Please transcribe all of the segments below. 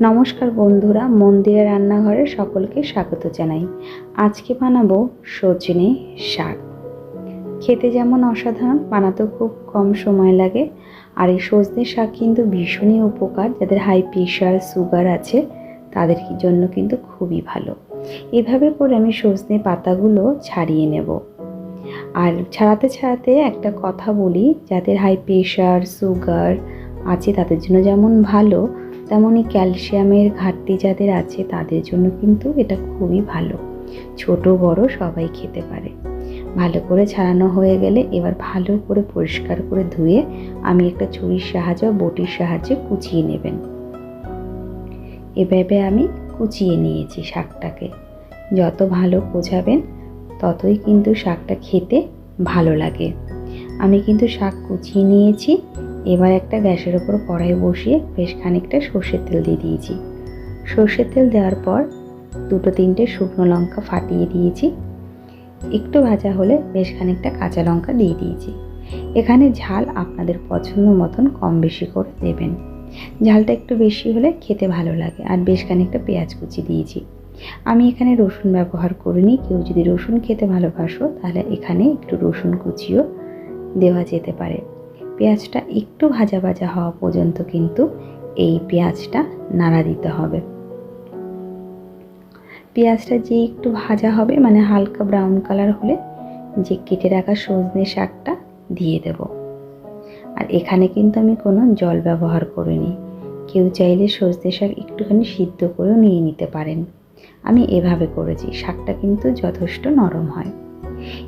নমস্কার বন্ধুরা, মন্দিরে রান্নাঘরে সকলকে স্বাগত জানাই। আজকে বানাবো সজনে শাক। খেতে যেমন অসাধারণ, বানাতেও খুব কম সময় লাগে। আর এই সজনে শাক কিন্তু ভীষণই উপকার, যাদের হাই প্রেশার সুগার আছে, তাদের জন্য কিন্তু খুবই ভালো। এভাবে করে আমি সজনে পাতাগুলো ছাড়িয়ে নেব। আর ছাড়াতে ছাড়াতে একটা কথা বলি, যাদের হাই প্রেশার সুগার আছে, তাদের জন্য যেমন ভালো তেমনই ক্যালসিয়ামের ঘাটতি যাদের আছে তাদের জন্য কিন্তু এটা খুবই ভালো। ছোট, বড় সবাই খেতে পারে। ভালো করে ছাড়ানো হয়ে গেলে এবার ভালো করে পরিষ্কার করে ধুয়ে আমি একটা ছুরির সাহায্যে বটির সাহায্যে কুচিয়ে নেবেন। এভাবে আমি কুচিয়ে নিয়েছি শাকটাকে। যত ভালো কোচাবেন, ততই কিন্তু শাকটা খেতে ভালো লাগে। আমি কিন্তু শাক কুচিয়ে নিয়েছি। এবার একটা গ্যাসের ওপর কড়াই বসিয়ে বেশ খানিকটা সর্ষের তেল দিয়ে দিয়েছি। সর্ষের তেল দেওয়ার পর দুটো তিনটে শুকনো লঙ্কা ফাটিয়ে দিয়েছি। একটু ভাজা হলে বেশ খানিকটা কাঁচা লঙ্কা দিয়ে দিয়েছি। এখানে ঝাল আপনাদের পছন্দ মতন কম বেশি করে দেবেন। ঝালটা একটু বেশি হলে খেতে ভালো লাগে আর বেশ খানিকটা পেঁয়াজ কুচি দিয়েছি। আমি এখানে রসুন ব্যবহার করিনি, কেউ যদি রসুন খেতে ভালোবাসো তাহলে এখানে একটু রসুন কুচিও দেওয়া যেতে পারে। পেঁয়াজটা একটু ভাজা ভাজা হওয়া পর্যন্ত কিন্তু এই পেঁয়াজটা নাড়া দিতে হবে। পেঁয়াজটা যে একটু ভাজা হবে মানে হালকা ব্রাউন কালার হলে যে কেটে রাখা সজনে শাকটা দিয়ে দেব। আর এখানে কিন্তু আমি কোনো জল ব্যবহার করিনি। কেউ চাইলে সজনে শাক একটুখানি সিদ্ধ করেও নিয়ে নিতে পারেন। আমি এভাবে করেছি, শাকটা কিন্তু যথেষ্ট নরম হয়।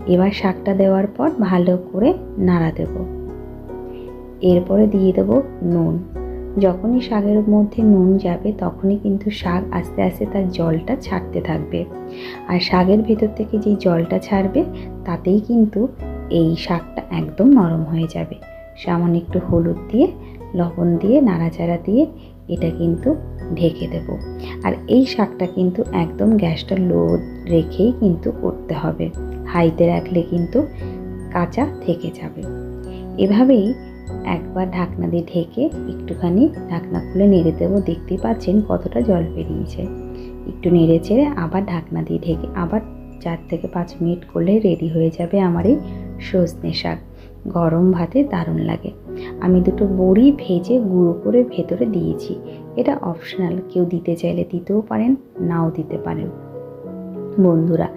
এবার শাকটা দেওয়ার পর ভালো করে নাড়া দেবো। এরপরে দিয়ে দেব নুন। যখনই শাকের মধ্যে নুন যাবে, তখনই কিন্তু শাক আস্তে আস্তে তার জলটা ছাড়তে থাকবে। আর শাকের ভেতর থেকে যেই জলটা ছাড়বে, তাতেই কিন্তু এই শাকটা একদম নরম হয়ে যাবে। সামান্য একটু হলুদ দিয়ে, লবণ দিয়ে, নাড়াচাড়া দিয়ে এটা কিন্তু ঢেকে দেব। আর এই শাকটা কিন্তু একদম গ্যাসটা লো রেখেই কিন্তু করতে হবে। হাইতে রাখলে কিন্তু কাঁচা থেকে যাবে। এভাবেই একবার ঢাকনা দিয়ে ঢেকে একটুখানি ঢাকনা খুলে নেড়ে দেবো। দেখতেই পাচ্ছেন কতটা জল বেরিয়েছে। একটু নেড়ে চেড়ে আবার ঢাকনা দিয়ে ঢেকে আবার চার থেকে পাঁচ মিনিট করলে রেডি হয়ে যাবে আমার এই সজনে শাক। গরম ভাতে দারুণ লাগে। আমি দুটো বড়ি ভেজে গুঁড়ো করে ভেতরে দিয়েছি। এটা অপশনাল, কেউ দিতে চাইলে দিতেও পারেন, নাও দিতে পারেন। বন্ধুরা।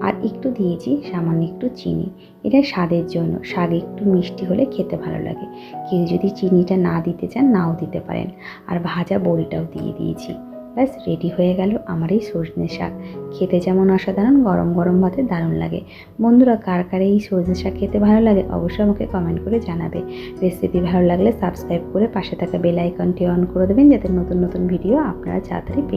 আর একটু দিয়েছি, সামান্য একটু চিনি। এটা স্বাদের জন্য। শাক একটু মিষ্টি হলে খেতে ভালো লাগে। কেউ যদি চিনিটা না দিতে চান, নাও দিতে পারেন। আর ভাজা বড়িটাও দিয়ে দিয়েছি। ব্যাস রেডি হয়ে গেল আমার এই সজনে শাক। খেতে যেমন অসাধারণ, গরম গরম ভাতে দারুণ লাগে। বন্ধুরা, কার কার এই সজনে শাক খেতে ভালো লাগে অবশ্যই আমাকে কমেন্ট করে জানাবে। রেসিপি ভালো লাগলে সাবস্ক্রাইব করে পাশে থাকা বেল আইকনটি অন করে দেবেন, যাতে নতুন নতুন ভিডিও আপনারা তাড়াতাড়ি পেয়ে